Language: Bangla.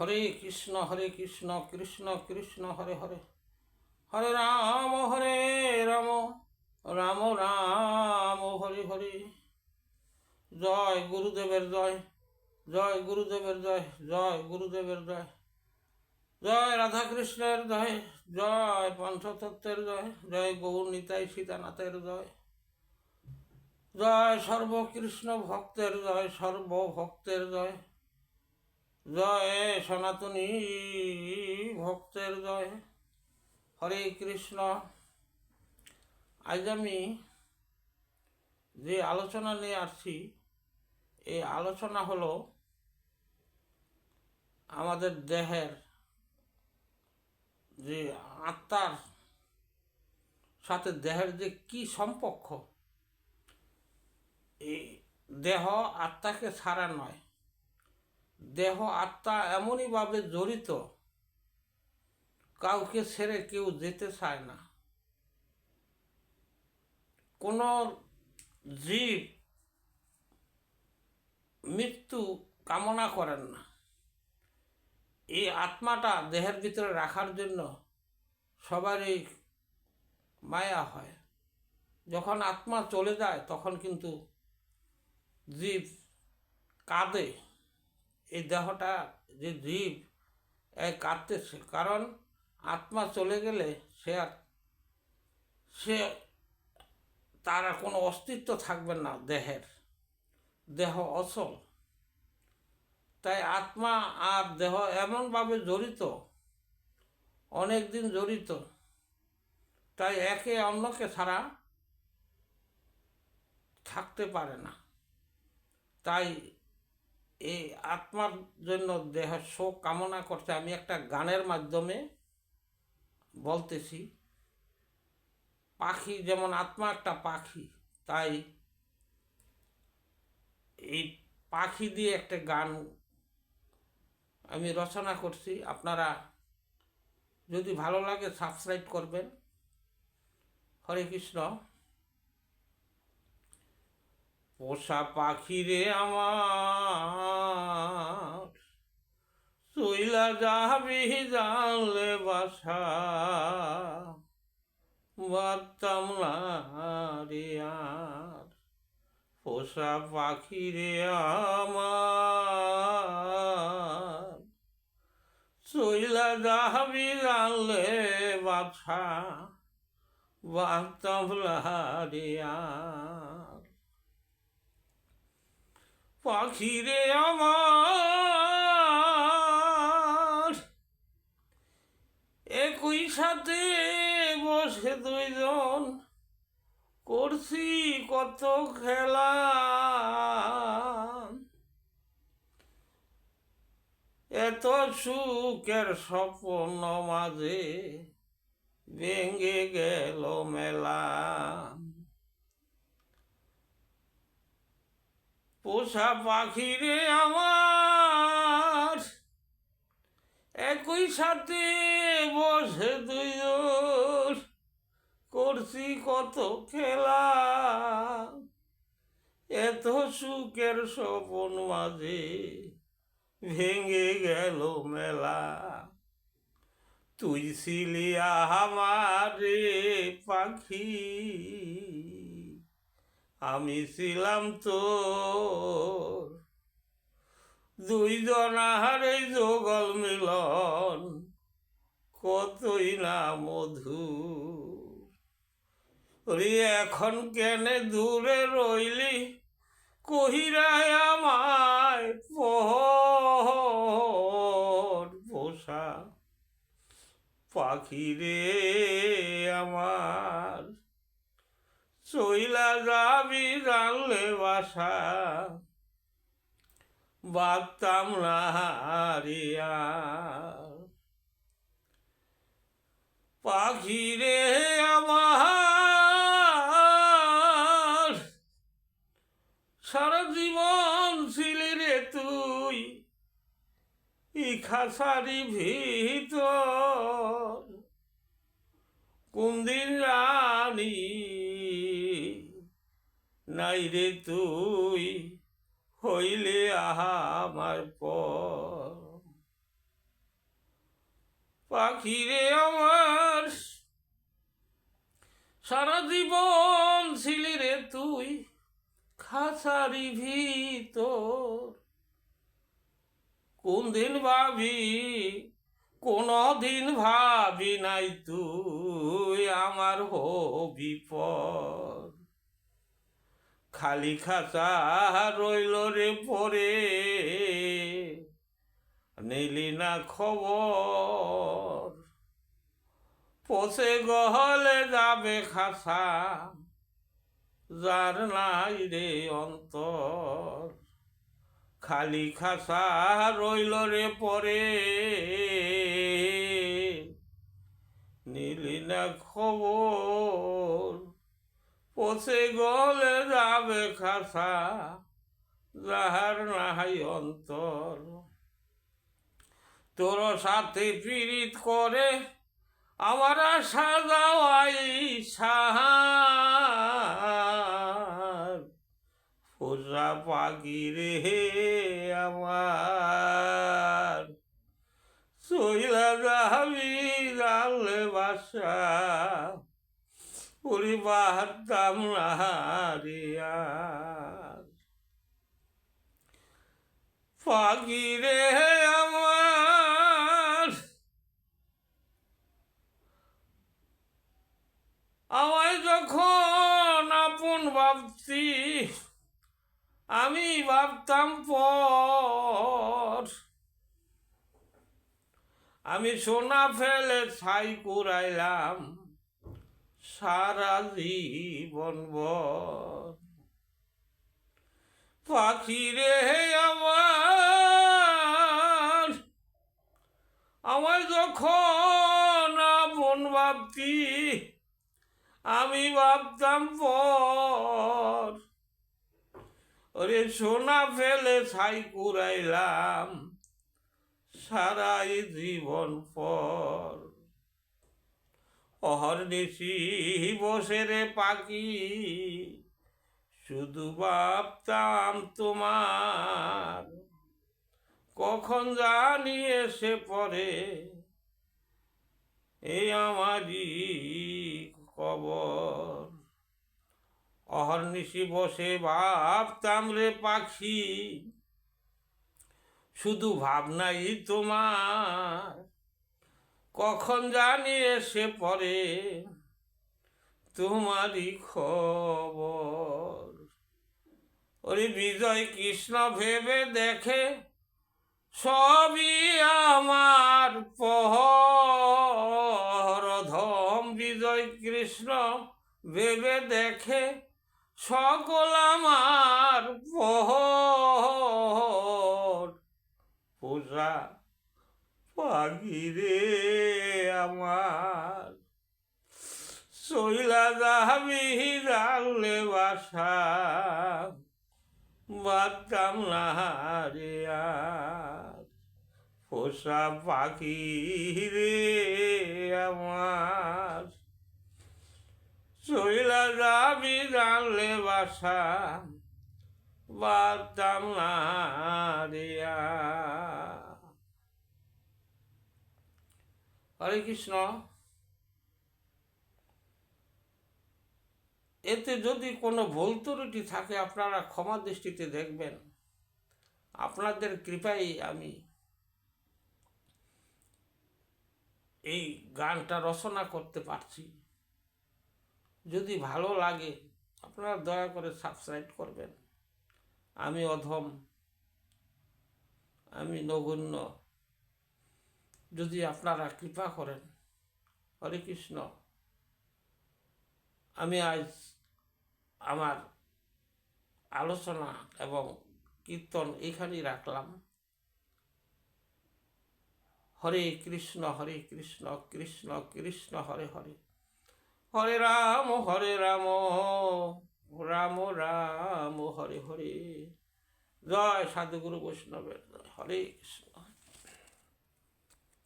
হরে কৃষ্ণ হরে কৃষ্ণ কৃষ্ণ কৃষ্ণ, হরে হরে। হরে রাম হরে রাম রাম রাম, হরে হরে। জয় গুরুদেবের জয় জয় গুরুদেবের জয় জয় গুরুদেবের জয়। জয় রাধাকৃষ্ণের জয় জয় পঞ্চতত্ত্বের জয় জয় গৌর নিতাই সীতানাথের জয়। জয় সর্বকৃষ্ণ ভক্তের জয়, সর্বভক্তের জয়। জয় সনাতনী ভক্তের জয়। হরে কৃষ্ণ। আজ আমি যে আলোচনা নিয়ে আসছি, এই আলোচনা হলো আমাদের দেহের যে আত্মার সাথে দেহের যে কি সম্পর্ক, এই দেহ আত্মাকে ছাড়া নয়। দেহ আত্মা এমনইভাবে জড়িত, কাউকে ছেড়ে কেউ যেতে চায় না। কোনো জীব মৃত্যু কামনা করেন না। এই আত্মাটা দেহের ভিতরে রাখার জন্য সবারই মায়া হয়। যখন আত্মা চলে যায়, তখন কিন্তু জীব কাঁদে। এই দেহটা যে জীব এই কাঁদতেছে। কারণ আত্মা চলে গেলে সে আর, সে তার কোনো অস্তিত্ব থাকবে না দেহের। দেহ অচল। তাই আত্মা আর দেহ এমনভাবে জড়িত অনেক দিন জড়িত, তাই একে অন্যকে ছাড়া থাকতে পারে না। তাই এই আত্মার জন্য দেহের শোক কামনা করতে আমি একটা গানের মাধ্যমে বলতেছি, পাখি যেমন আত্মা একটা পাখি, তাই এই পাখি দিয়ে একটা গান আমি রচনা করছি। আপনারা যদি ভালো লাগে সাবস্ক্রাইব করবেন। হরে কৃষ্ণ। পোষা পাখি রে আমার। চইলা যাবি জানলে বাসা। বাতাম না রে আর। পোষা পাখি রে আমার। চইলা যাবি জানলে বাসা। বাতাম না রে আর। পাখিরে আমার। একই সাথে বসে দুইজন করছি কত খেলা। এত সুখের স্বপ্ন মাঝে ভেঙে গেল মেলা। পোষা পাখি রে আমার। একই সাথে বসে দুইজন করছি কত খেলা। এত সুখের স্বপন মাঝে ভেঙে গেল মেলা। তুই ছিলি আমারে পাখি। আমি ছিলাম তো দুইজন আহারে যোগল মিলন, কতই না মধু। এখন কেনে দূরে রইলি? কহিরায় আমায় পোষা। পাখি রে আমার চইলা যাবি জানলে বাসা। বাগতাম না হারিয়া পাখি রে আমার সারা জীবন ছিলি রে তুই ই খাসারি ভিতর। কোনদিন নাই রে তুই, হইলে আহা আমার পর। পাখিরে আমার, সারা জীবন ছিলি রে তুই খাসারি ভিতর। কোন দিন ভাবি, কোন দিন ভাবি নাই তুই, আমার হবি পর। খালি খাসা রইল রে পরে নিলি না খবর পোষে গহলে যাবে খাসা যার নাই রে অন্তর। খালি খাসা রইল রে পরে। নিলি না খবর পোষে গলে যাবে খাসা, যাহার নাই অন্তর। তোর সাথে পীড়িত করে আমার আশা যাওয়াই সাহার ফোসা পাখি রে আমার, সইলা যাবি জানলে বাসা। পুরি বাহাতাম না রে আর। পাখি রে আমার। আমায় যখন আপন ভাবছি আমি ভাবতাম পর। আমি সোনা ফেলে ছাই কুড়াইলাম। সারা জীবন পাখি রে আমার, আমায় যখন আপন ভাবতি, আমি ভাবতাম পর। ওরে সোনা ফেলে ছাই কুড়াইলাম সারাই জীবন পর। অহর্নিশি বসে রে পাখি। শুধু ভাবতাম তোমার। কখন জানি এসে পড়ে। এই আমারই কবর। অহর্নিশি বসে ভাবতাম রে পাখি। শুধু ভাবনাই তোমার। কখন জানি এসে পরে তোমারই খবর। ওরে বিজয় কৃষ্ণ ভেবে দেখে সবই আমার পহরধম বিজয় কৃষ্ণ ভেবে দেখে সকল আমার পহর পূজা পাখি রে আমার। শৈলা যাবি জানলে বাসা বাতাম না রে পোষা পাখি রে আমার। শৈলা যাবি জানলে বাসা বাতাম না রে আর। হরে কৃষ্ণ। এতে যদি কোনো ভুল ত্রুটি থাকে, আপনারা ক্ষমা দৃষ্টিতে দেখবেন। আপনাদের কৃপায় আমি এই গানটা রচনা করতে পারছি। যদি ভালো লাগে, আপনারা দয়া করে সাবস্ক্রাইব করবেন। আমি অধম। আমি নগণ্য। যদি আপনারা কৃপা করেন, হরে কৃষ্ণ, আমি আজ আমার আলোচনা এবং কীর্তন এখানেই রাখলাম। হরে কৃষ্ণ হরে কৃষ্ণ কৃষ্ণ কৃষ্ণ, হরে হরে। হরে রাম হরে রাম রাম রাম, হরে হরে। জয় সাধুগুরু বৈষ্ণবের হরে কৃষ্ণ